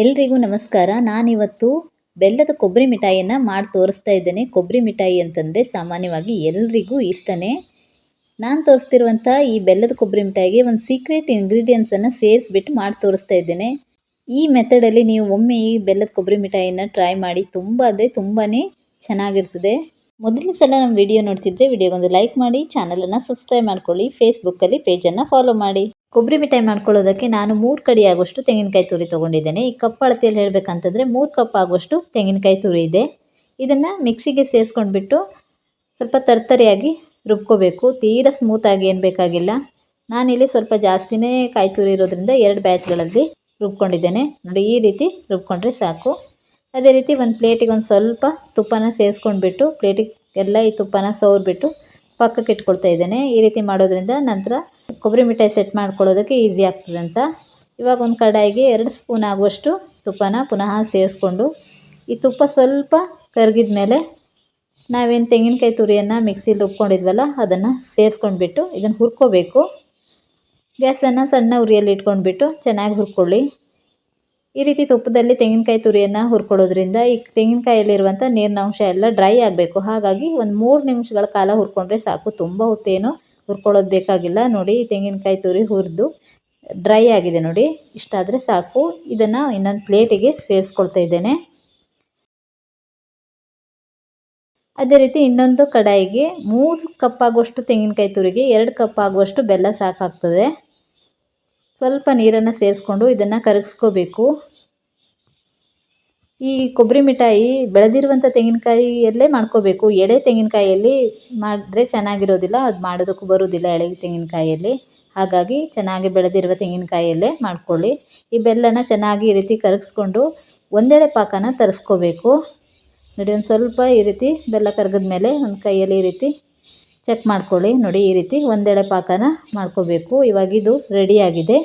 ಎಲ್ರಿಗೂ ನಮಸ್ಕಾರ. ನಾನಿವತ್ತು ಬೆಲ್ಲದ ಕೊಬ್ಬರಿ ಮಿಠಾಯಿಯನ್ನು ಮಾಡಿ ತೋರಿಸ್ತಾ ಇದ್ದೇನೆ. ಕೊಬ್ಬರಿ ಮಿಠಾಯಿ ಅಂತಂದರೆ ಸಾಮಾನ್ಯವಾಗಿ ಎಲ್ರಿಗೂ ಇಷ್ಟನೇ. ನಾನು ತೋರಿಸ್ತಿರುವಂಥ ಈ ಬೆಲ್ಲದ ಕೊಬ್ಬರಿ ಮಿಠಾಯಿಗೆ ಒಂದು ಸೀಕ್ರೆಟ್ ಇಂಗ್ರೀಡಿಯೆಂಟ್ಸನ್ನು ಸೇರಿಸ್ಬಿಟ್ಟು ಮಾಡಿ ತೋರಿಸ್ತಾ ಇದ್ದೇನೆ. ಈ ಮೆಥಡಲ್ಲಿ ನೀವು ಒಮ್ಮೆ ಈ ಬೆಲ್ಲದ ಕೊಬ್ಬರಿ ಮಿಠಾಯಿನ ಟ್ರೈ ಮಾಡಿ ತುಂಬ ಅಂದರೆ ತುಂಬಾ ಚೆನ್ನಾಗಿರ್ತದೆ. ಮೊದಲನೇ ಸಲ ನಮ್ಮ ವಿಡಿಯೋ ನೋಡ್ತಿದ್ರೆ ವಿಡಿಯೋಗೊಂದು ಲೈಕ್ ಮಾಡಿ ಚಾನಲನ್ನು ಸಬ್ಸ್ಕ್ರೈಬ್ ಮಾಡ್ಕೊಳ್ಳಿ ಫೇಸ್ಬುಕ್ಕಲ್ಲಿ ಪೇಜನ್ನು ಫಾಲೋ ಮಾಡಿ. ಕೊಬ್ಬರಿ ಮಿಠಾಯಿ ಮಾಡ್ಕೊಳ್ಳೋದಕ್ಕೆ ನಾನು ಮೂರು ಕಡಿ ಆಗುವಷ್ಟು ತೆಂಗಿನಕಾಯಿ ತುರಿ ತೊಗೊಂಡಿದ್ದೇನೆ. ಈ ಕಪ್ ಅಳತೆಯಲ್ಲಿ ಹೇಳಬೇಕಂತಂದರೆ ಮೂರು ಕಪ್ ಆಗುವಷ್ಟು ತೆಂಗಿನಕಾಯಿ ತುರಿ ಇದೆ. ಇದನ್ನು ಮಿಕ್ಸಿಗೆ ಸೇರಿಸ್ಕೊಂಡ್ಬಿಟ್ಟು ಸ್ವಲ್ಪ ತರ್ತರಿಯಾಗಿ ರುಬ್ಕೋಬೇಕು. ತೀರ ಸ್ಮೂತಾಗಿ ಏನು ಬೇಕಾಗಿಲ್ಲ. ನಾನಿಲ್ಲಿ ಸ್ವಲ್ಪ ಜಾಸ್ತಿನೇ ಕಾಯಿ ತುರಿ ಇರೋದ್ರಿಂದ ಎರಡು ಬ್ಯಾಚ್ಗಳಲ್ಲಿ ರುಬ್ಕೊಂಡಿದ್ದೇನೆ. ನೋಡಿ, ಈ ರೀತಿ ರುಬ್ಕೊಂಡ್ರೆ ಸಾಕು. ಅದೇ ರೀತಿ ಒಂದು ಪ್ಲೇಟಿಗೆ ಒಂದು ಸ್ವಲ್ಪ ತುಪ್ಪನ ಸೇರಿಸ್ಕೊಂಡ್ಬಿಟ್ಟು ಪ್ಲೇಟಿಗೆ ಎಲ್ಲ ಈ ತುಪ್ಪನ ಸವರ್ಬಿಟ್ಟು ಪಕ್ಕಕ್ಕೆ ಇಟ್ಕೊಳ್ತಾ ಇದ್ದೇನೆ. ಈ ರೀತಿ ಮಾಡೋದ್ರಿಂದ ನಂತರ ಕೊಬ್ಬರಿ ಮಿಠಾಯಿ ಸೆಟ್ ಮಾಡ್ಕೊಳ್ಳೋದಕ್ಕೆ ಈಸಿ ಆಗ್ತದೆ ಅಂತ. ಇವಾಗ ಒಂದು ಕಡಾಯಿಗೆ ಎರಡು ಸ್ಪೂನ್ ಆಗುವಷ್ಟು ತುಪ್ಪನ ಪುನಃ ಸೇರಿಸ್ಕೊಂಡು, ಈ ತುಪ್ಪ ಸ್ವಲ್ಪ ಕರಗಿದ ಮೇಲೆ ನಾವೇನು ತೆಂಗಿನಕಾಯಿ ತುರಿಯನ್ನು ಮಿಕ್ಸಿಲಿ ರುಬ್ಕೊಂಡಿದ್ವಲ್ಲ, ಅದನ್ನು ಸೇರಿಸ್ಕೊಂಡ್ಬಿಟ್ಟು ಇದನ್ನು ಹುರ್ಕೋಬೇಕು. ಗ್ಯಾಸನ್ನು ಸಣ್ಣ ಉರಿಯಲ್ಲಿ ಇಟ್ಕೊಂಡ್ಬಿಟ್ಟು ಚೆನ್ನಾಗಿ ಹುರ್ಕೊಳ್ಳಿ. ಈ ರೀತಿ ತುಪ್ಪದಲ್ಲಿ ತೆಂಗಿನಕಾಯಿ ತುರಿಯನ್ನು ಹುರ್ಕೊಳ್ಳೋದ್ರಿಂದ ಈ ತೆಂಗಿನಕಾಯಲ್ಲಿರುವಂಥ ನೀರಿನ ಅಂಶ ಎಲ್ಲ ಡ್ರೈ ಆಗಬೇಕು. ಹಾಗಾಗಿ ಒಂದು ಮೂರು ನಿಮಿಷಗಳ ಕಾಲ ಹುರ್ಕೊಂಡ್ರೆ ಸಾಕು, ತುಂಬ ಹೊತ್ತೇನು ಹುರ್ಕೊಳ್ಳೋದು ಬೇಕಾಗಿಲ್ಲ. ನೋಡಿ, ತೆಂಗಿನಕಾಯಿ ತುರಿ ಹುರಿದು ಡ್ರೈ ಆಗಿದೆ ನೋಡಿ. ಇಷ್ಟಾದರೆ ಸಾಕು. ಇದನ್ನು ಇನ್ನೊಂದು ಪ್ಲೇಟಿಗೆ ಸೇರಿಸ್ಕೊಳ್ತಾ ಇದ್ದೇನೆ. ಅದೇ ರೀತಿ ಇನ್ನೊಂದು ಕಡಾಯಿಗೆ ಮೂರು ಕಪ್ ಆಗುವಷ್ಟು ತೆಂಗಿನಕಾಯಿ ತುರಿಗೆ, ಎರಡು ಕಪ್ ಆಗುವಷ್ಟು ಬೆಲ್ಲ ಸಾಕಾಗ್ತದೆ. ಸ್ವಲ್ಪ ನೀರನ್ನು ಸೇರಿಸ್ಕೊಂಡು ಇದನ್ನು ಕರಗಿಸ್ಕೋಬೇಕು. ಈ ಕೊಬ್ಬರಿ ಮಿಠಾಯಿ ಬೆಳೆದಿರುವಂಥ ತೆಂಗಿನಕಾಯಿಯಲ್ಲೇ ಮಾಡ್ಕೋಬೇಕು. ಎಳೆ ತೆಂಗಿನಕಾಯಿಯಲ್ಲಿ ಮಾಡಿದ್ರೆ ಚೆನ್ನಾಗಿರೋದಿಲ್ಲ, ಅದು ಮಾಡೋದಕ್ಕೂ ಬರೋದಿಲ್ಲ ಎಳೆ ತೆಂಗಿನಕಾಯಿಯಲ್ಲಿ. ಹಾಗಾಗಿ ಚೆನ್ನಾಗಿ ಬೆಳೆದಿರುವ ತೆಂಗಿನಕಾಯಿಯಲ್ಲೇ ಮಾಡ್ಕೊಳ್ಳಿ. ಈ ಬೆಲ್ಲನ ಚೆನ್ನಾಗಿ ಈ ರೀತಿ ಕರಗಿಸ್ಕೊಂಡು ಒಂದೆಡೆ ಪಾಕನ ತರಿಸ್ಕೋಬೇಕು. ನೋಡಿ, ಒಂದು ಸ್ವಲ್ಪ ಈ ರೀತಿ ಬೆಲ್ಲ ಕರಗದ ಮೇಲೆ ಒಂದು ಕೈಯಲ್ಲಿ ಈ ರೀತಿ ಚೆಕ್ ಮಾಡ್ಕೊಳ್ಳಿ. ನೋಡಿ, ಈ ರೀತಿ ಒಂದೆಳೆ ಪಾಕನ ಮಾಡ್ಕೋಬೇಕು. ಇವಾಗಿದು ರೆಡಿಯಾಗಿದೆ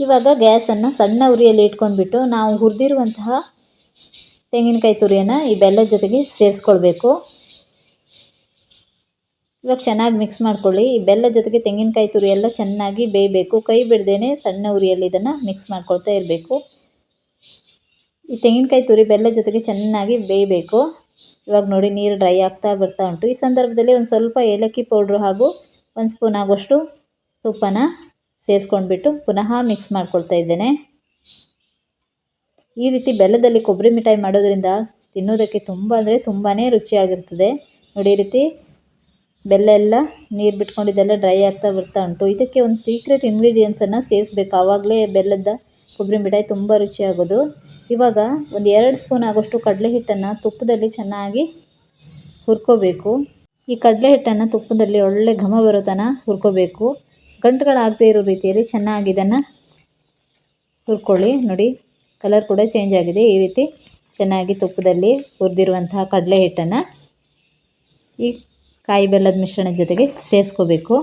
ಇವಾಗ ಗ್ಯಾಸನ್ನು ಸಣ್ಣ ಉರಿಯಲ್ಲಿ ಇಟ್ಕೊಂಡ್ಬಿಟ್ಟು ನಾವು ಹುರಿದಿರುವಂತಹ ತೆಂಗಿನಕಾಯಿ ತುರಿಯನ್ನು ಈ ಬೆಲ್ಲದ ಜೊತೆಗೆ ಸೇರಿಸ್ಕೊಳ್ಬೇಕು. ಇವಾಗ ಚೆನ್ನಾಗಿ ಮಿಕ್ಸ್ ಮಾಡ್ಕೊಳ್ಳಿ. ಈ ಬೆಲ್ಲದ ಜೊತೆಗೆ ತೆಂಗಿನಕಾಯಿ ತುರಿ ಎಲ್ಲ ಚೆನ್ನಾಗಿ ಬೇಯಬೇಕು. ಕೈ ಬಿಡ್ದೇ ಸಣ್ಣ ಉರಿಯಲ್ಲಿ ಇದನ್ನು ಮಿಕ್ಸ್ ಮಾಡ್ಕೊಳ್ತಾ ಇರಬೇಕು. ಈ ತೆಂಗಿನಕಾಯಿ ತುರಿ ಬೆಲ್ಲದ ಜೊತೆಗೆ ಚೆನ್ನಾಗಿ ಬೇಯಬೇಕು. ಇವಾಗ ನೋಡಿ ನೀರು ಡ್ರೈ ಆಗ್ತಾ ಬರ್ತಾ ಉಂಟು. ಈ ಸಂದರ್ಭದಲ್ಲಿ ಒಂದು ಸ್ವಲ್ಪ ಏಲಕ್ಕಿ ಪೌಡ್ರು ಹಾಗೂ ಒಂದು ಸ್ಪೂನ್ ಆಗುವಷ್ಟು ತುಪ್ಪನ ಸೇರಿಸ್ಕೊಂಡ್ಬಿಟ್ಟು ಪುನಃ ಮಿಕ್ಸ್ ಮಾಡ್ಕೊಳ್ತಾ ಇದ್ದೇನೆ. ಈ ರೀತಿ ಬೆಲ್ಲದಲ್ಲಿ ಕೊಬ್ಬರಿ ಮಿಠಾಯಿ ಮಾಡೋದ್ರಿಂದ ತಿನ್ನೋದಕ್ಕೆ ತುಂಬ ಅಂದರೆ ತುಂಬಾ ರುಚಿಯಾಗಿರ್ತದೆ. ನೋಡಿ ಈ ರೀತಿ ಬೆಲ್ಲ ಎಲ್ಲ ನೀರು ಬಿಟ್ಕೊಂಡಿದ್ದೆಲ್ಲ ಡ್ರೈ ಆಗ್ತಾ ಬರ್ತಾ ಉಂಟು. ಇದಕ್ಕೆ ಒಂದು ಸೀಕ್ರೆಟ್ ಇಂಗ್ರೀಡಿಯೆಂಟ್ಸನ್ನು ಸೇರಿಸ್ಬೇಕು. ಆವಾಗಲೇ ಬೆಲ್ಲದ ಕೊಬ್ಬರಿ ಮಿಠಾಯಿ ತುಂಬ ರುಚಿಯಾಗೋದು. ಇವಾಗ ಒಂದು ಎರಡು ಸ್ಪೂನ್ ಆಗೋಷ್ಟು ಕಡಲೆ ಹಿಟ್ಟನ್ನು ತುಪ್ಪದಲ್ಲಿ ಚೆನ್ನಾಗಿ ಹುರ್ಕೋಬೇಕು. ಈ ಕಡಲೆ ಹಿಟ್ಟನ್ನು ತುಪ್ಪದಲ್ಲಿ ಒಳ್ಳೆ ಘಮ ಬರೋ ತನಕ ಹುರ್ಕೋಬೇಕು. ಗಂಟುಗಳಾಗದೇ ಇರೋ ರೀತಿಯಲ್ಲಿ ಚೆನ್ನಾಗಿ ಇದನ್ನು ಹುರ್ಕೊಳ್ಳಿ. ನೋಡಿ, ಕಲರ್ ಕೂಡ ಚೇಂಜ್ ಆಗಿದೆ. ಈ ರೀತಿ ಚೆನ್ನಾಗಿ ತುಪ್ಪದಲ್ಲಿ ಹುರಿದಿರುವಂತಹ ಕಡಲೆ ಹಿಟ್ಟನ್ನು ಈ ಕಾಯಿ ಬೆಲ್ಲದ ಮಿಶ್ರಣದ ಜೊತೆಗೆ ಸೇರಿಸ್ಕೋಬೇಕು.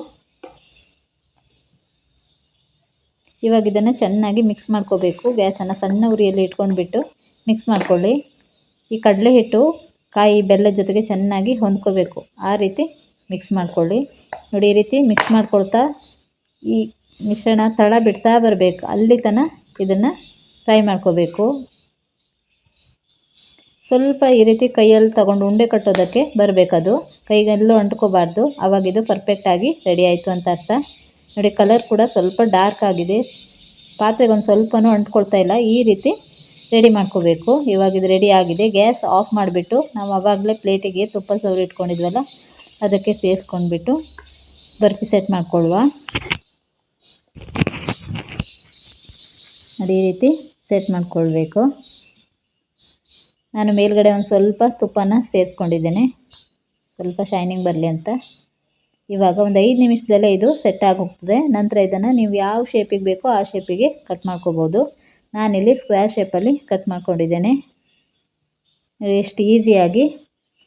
ಇವಾಗ ಇದನ್ನು ಚೆನ್ನಾಗಿ ಮಿಕ್ಸ್ ಮಾಡ್ಕೋಬೇಕು. ಗ್ಯಾಸನ್ನು ಸಣ್ಣ ಉರಿಯಲ್ಲಿ ಇಟ್ಕೊಂಡ್ಬಿಟ್ಟು ಮಿಕ್ಸ್ ಮಾಡ್ಕೊಳ್ಳಿ. ಈ ಕಡಲೆ ಹಿಟ್ಟು ಕಾಯಿ ಬೆಲ್ಲದ ಜೊತೆಗೆ ಚೆನ್ನಾಗಿ ಹೊಂದ್ಕೋಬೇಕು. ಆ ರೀತಿ ಮಿಕ್ಸ್ ಮಾಡ್ಕೊಳ್ಳಿ. ನೋಡಿ, ಈ ರೀತಿ ಮಿಕ್ಸ್ ಮಾಡ್ಕೊಳ್ತಾ ಈ ಮಿಶ್ರಣ ತಳ ಬಿಡ್ತಾ ಬರಬೇಕು. ಅಲ್ಲಿ ತನಕ ಇದನ್ನು ಫ್ರೈ ಮಾಡ್ಕೋಬೇಕು. ಸ್ವಲ್ಪ ಈ ರೀತಿ ಕೈಯಲ್ಲಿ ತಗೊಂಡು ಉಂಡೆ ಕಟ್ಟೋದಕ್ಕೆ ಬರಬೇಕದು ಕೈಗೆಲ್ಲೂ ಅಂಟ್ಕೋಬಾರ್ದು. ಆವಾಗಿದು ಪರ್ಫೆಕ್ಟಾಗಿ ರೆಡಿ ಆಯಿತು ಅಂತ ಅರ್ಥ. ನೋಡಿ ಕಲರ್ ಕೂಡ ಸ್ವಲ್ಪ ಡಾರ್ಕ್ ಆಗಿದೆ. ಪಾತ್ರೆಗೆ ಒಂದು ಸ್ವಲ್ಪನೂ ಅಂಟ್ಕೊಳ್ತಾ ಇಲ್ಲ. ಈ ರೀತಿ ರೆಡಿ ಮಾಡ್ಕೋಬೇಕು. ಇವಾಗ ಇದು ರೆಡಿ ಆಗಿದೆ. ಗ್ಯಾಸ್ ಆಫ್ ಮಾಡಿಬಿಟ್ಟು ನಾವು ಆವಾಗಲೇ ಪ್ಲೇಟಿಗೆ ತುಪ್ಪ ಸವರಿ ಇಟ್ಕೊಂಡಿದ್ವಲ್ಲ, ಅದಕ್ಕೆ ಸೇರಿಸ್ಕೊಂಡ್ಬಿಟ್ಟು ಬರ್ಫಿ ಸೆಟ್ ಮಾಡ್ಕೊಳ್ಳುವ. ಅದೇ ರೀತಿ ಸೆಟ್ ಮಾಡಿಕೊಳ್ಬೇಕು. ನಾನು ಮೇಲ್ಗಡೆ ಒಂದು ಸ್ವಲ್ಪ ತುಪ್ಪನ ಸೇರಿಸ್ಕೊಂಡಿದ್ದೇನೆ. ಸ್ವಲ್ಪ ಶೈನಿಂಗ್ ಬರಲಿ ಅಂತ. ಇವಾಗ ಒಂದು ಐದು ನಿಮಿಷದಲ್ಲೇ ಇದು ಸೆಟ್ ಆಗಿ ನಂತರ ಇದನ್ನು ನೀವು ಯಾವ ಶೇಪಿಗೆ ಬೇಕೋ ಆ ಶೇಪಿಗೆ ಕಟ್ ಮಾಡ್ಕೋಬೋದು. ನಾನಿಲ್ಲಿ ಸ್ಕ್ವೇರ್ ಶೇಪಲ್ಲಿ ಕಟ್ ಮಾಡ್ಕೊಂಡಿದ್ದೇನೆ. ಎಷ್ಟು ಈಸಿಯಾಗಿ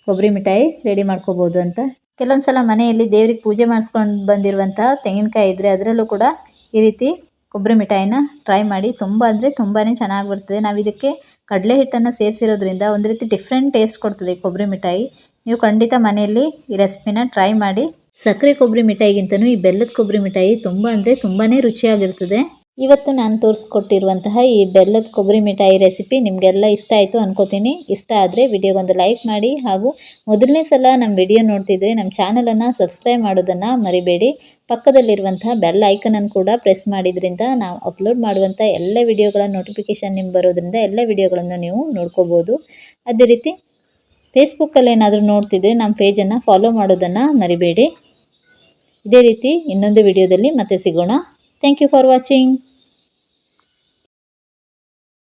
ಕೊಬ್ಬರಿ ಮಿಠಾಯಿ ರೆಡಿ ಮಾಡ್ಕೋಬೋದು ಅಂತ. ಕೆಲವೊಂದು ಸಲ ಮನೆಯಲ್ಲಿ ದೇವ್ರಿಗೆ ಪೂಜೆ ಮಾಡಿಸ್ಕೊಂಡು ಬಂದಿರುವಂತಹ ತೆಂಗಿನಕಾಯಿ ಇದ್ದರೆ ಅದರಲ್ಲೂ ಕೂಡ ಈ ರೀತಿ ಕೊಬ್ಬರಿ ಮಿಠಾಯಿನ ಟ್ರೈ ಮಾಡಿ ತುಂಬ ಅಂದರೆ ತುಂಬಾ ಚೆನ್ನಾಗಿ ಬರ್ತದೆ ನಾವು ಇದಕ್ಕೆ ಕಡಲೆ ಹಿಟ್ಟನ್ನು ಸೇರಿಸಿರೋದ್ರಿಂದ ಒಂದು ರೀತಿ ಡಿಫ್ರೆಂಟ್ ಟೇಸ್ಟ್ ಕೊಡ್ತದೆ ಕೊಬ್ಬರಿ ಮಿಠಾಯಿ. ನೀವು ಖಂಡಿತ ಮನೆಯಲ್ಲಿ ಈ ರೆಸಿಪಿನ ಟ್ರೈ ಮಾಡಿ. ಸಕ್ಕರೆ ಕೊಬ್ಬರಿ ಮಿಠಾಯಿಗಿಂತನೂ ಈ ಬೆಲ್ಲದ ಕೊಬ್ಬರಿ ಮಿಠಾಯಿ ತುಂಬ ಅಂದರೆ ತುಂಬಾ ರುಚಿಯಾಗಿರ್ತದೆ. ಇವತ್ತು ನಾನು ತೋರಿಸ್ಕೊಟ್ಟಿರುವಂತಹ ಈ ಬೆಲ್ಲದ ಕೊಬ್ಬರಿ ಮಿಠಾಯಿ ರೆಸಿಪಿ ನಿಮಗೆಲ್ಲ ಇಷ್ಟ ಆಯಿತು ಅನ್ಕೋತೀನಿ. ಇಷ್ಟ ಆದರೆ ವಿಡಿಯೋಗೊಂದು ಲೈಕ್ ಮಾಡಿ ಹಾಗೂ ಮೊದಲನೇ ಸಲ ನಮ್ಮ ವಿಡಿಯೋ ನೋಡ್ತಿದ್ರೆ ನಮ್ಮ ಚಾನಲನ್ನು ಸಬ್ಸ್ಕ್ರೈಬ್ ಮಾಡೋದನ್ನು ಮರಿಬೇಡಿ. ಪಕ್ಕದಲ್ಲಿರುವಂತಹ ಬೆಲ್ ಐಕನನ್ನು ಕೂಡ ಪ್ರೆಸ್ ಮಾಡಿದ್ರಿಂದ ನಾವು ಅಪ್ಲೋಡ್ ಮಾಡುವಂಥ ಎಲ್ಲ ವಿಡಿಯೋಗಳ ನೋಟಿಫಿಕೇಷನ್ ನಿಮ್ಗೆ ಬರೋದ್ರಿಂದ ಎಲ್ಲ ವಿಡಿಯೋಗಳನ್ನು ನೀವು ನೋಡ್ಕೋಬೋದು. ಅದೇ ರೀತಿ ಫೇಸ್ಬುಕ್ಕಲ್ಲಿ ಏನಾದರೂ ನೋಡ್ತಿದ್ರೆ ನಮ್ಮ ಪೇಜನ್ನು ಫಾಲೋ ಮಾಡೋದನ್ನು ಮರಿಬೇಡಿ. ಇದೇ ರೀತಿ ಇನ್ನೊಂದು ವಿಡಿಯೋದಲ್ಲಿ ಮತ್ತೆ ಸಿಗೋಣ. Thank you for watching